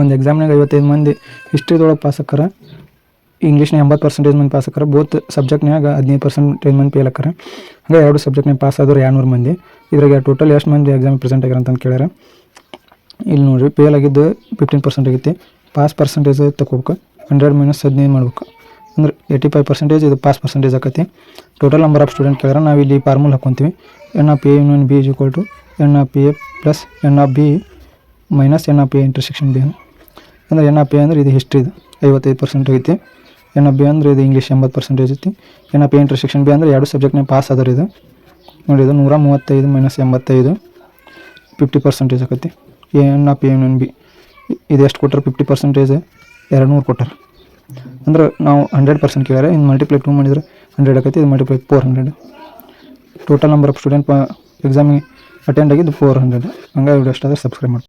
ಒಂದು ಎಕ್ಸಾಮ್ನಾಗ ಐವತ್ತೈದು ಮಂದಿ ಹಿಸ್ಟ್ರಿದೊಳಗೆ ಪಾಸ್ ಆಕ್ಕಾರ ಇಂಗ್ಲೀಷ್ನ ಎಂಬತ್ತು ಪರ್ಸೆಂಟೇಜ್ ಮಂದಿ ಪಾಸ್ ಆಕ್ಕಾರ ಬೋತ್ ಸಬ್ಜೆಕ್ಟ್ನಾಗ ಹದಿನೈದು ಪರ್ಸೆಂಟೇಜ್ ಮಂದಿ ಫೇಲ್ ಆಕ್ಕಾರ. ಹಾಗೆ ಎರಡು ಸಬ್ಜೆಕ್ಟ್ನಾಗ ಪಾಸ್ ಆದ್ರೆ ಎರಡುನೂರು ಮಂದಿ. ಇದ್ರಾಗ ಟೋಟಲ್ ಎಷ್ಟು ಮಂದಿ ಎಕ್ಸಾಮ್ ಪ್ರೆಸೆಂಟ್ ಆಗ್ಯಾರ ಅಂತ ಕೇಳ್ಯಾರ. ಇಲ್ಲಿ ನೋಡಿರಿ ಫೇಲ್ ಆಗಿದ್ದು ಫಿಫ್ಟೀನ್ ಪರ್ಸೆಂಟ್ ಆಗೈತಿ. ಪಾಸ್ ಪರ್ಸೆಂಟೇಜ್ ತಗೋಬೇಕು ಹಂಡ್ರೆಡ್ ಮೈನಸ್ ಹದಿನೈದು ಮಾಡ್ಬೇಕು. ಅಂದ್ರೆ ಏಯ್ಟಿ ಫೈವ್ ಪರ್ಸೆಂಟೇಜ್ ಇದು ಪಾಸ್ ಪರ್ಸೆಂಟೇಜ್ ಆಕತಿ. ಟೋಟಲ್ ನಂಬರ್ ಆಫ್ ಸ್ಟೂಡೆಂಟ್ ಕೇಳಿದ್ರೆ ನಾವು ಇಲ್ಲಿ formula ಹಾಕೊತೀವಿ. N of A union B is equal to N of A plus N of B minus N of A intersection B ಅಂದ್ರೆ N of A ಅಂದರೆ ಇದು history ಇದು. ಐವತ್ತೈದು percent ಐತಿ. N of B ಅಂದ್ರೆ ಇದು ಇಂಗ್ಲೀಷ್ ಎಂಬತ್ತು percentage ಐತಿ. N of A intersection B ಅಂದರೆ ಎರಡು ಸಬ್ಜೆಕ್ಟ್ನಾಗ ಪಾಸ್ ಅದರ ಇದು. ನೋಡಿ ಇದು ನೂರ ಮೂವತ್ತೈದು ಮೈನಸ್ ಎಂಬತ್ತೈದು ಫಿಫ್ಟಿ ಪರ್ಸೆಂಟೇಜ್ ಆಕತಿ. N of N N B ಇದು ಎಷ್ಟು ಕೊಟ್ಟರೆ ಫಿಫ್ಟಿ ಪರ್ಸೆಂಟೇಜ್ ಎರಡು ನೂರು ಕೊಟ್ಟಾರೆ. ಅಂದ್ರೆ ನಾವು ಹಂಡ್ರೆಡ್ ಪರ್ಸೆಂಟ್ ಕೇಳ್ಯಾರ ಇನ್ನು ಮಲ್ಟಿಪ್ಲೈ ಟೂ ಮಾಡಿದ್ರೆ ಹಂಡ್ರೆಡ್ ಆಕೈತಿ, ಇದು multiply four hundred total number of student ಎಕ್ಸಾಮಿಗೆ attend ಆಗಿದ್ದು ಫೋರ್ ಹಂಡ್ರೆಡ್ ಹಂಗಾಗಿ ವಿಡಿಯೋ ಇಷ್ಟ ಆದರೆ ಸಬ್ಸ್ಕ್ರೈಬ್ ಮಾಡಿ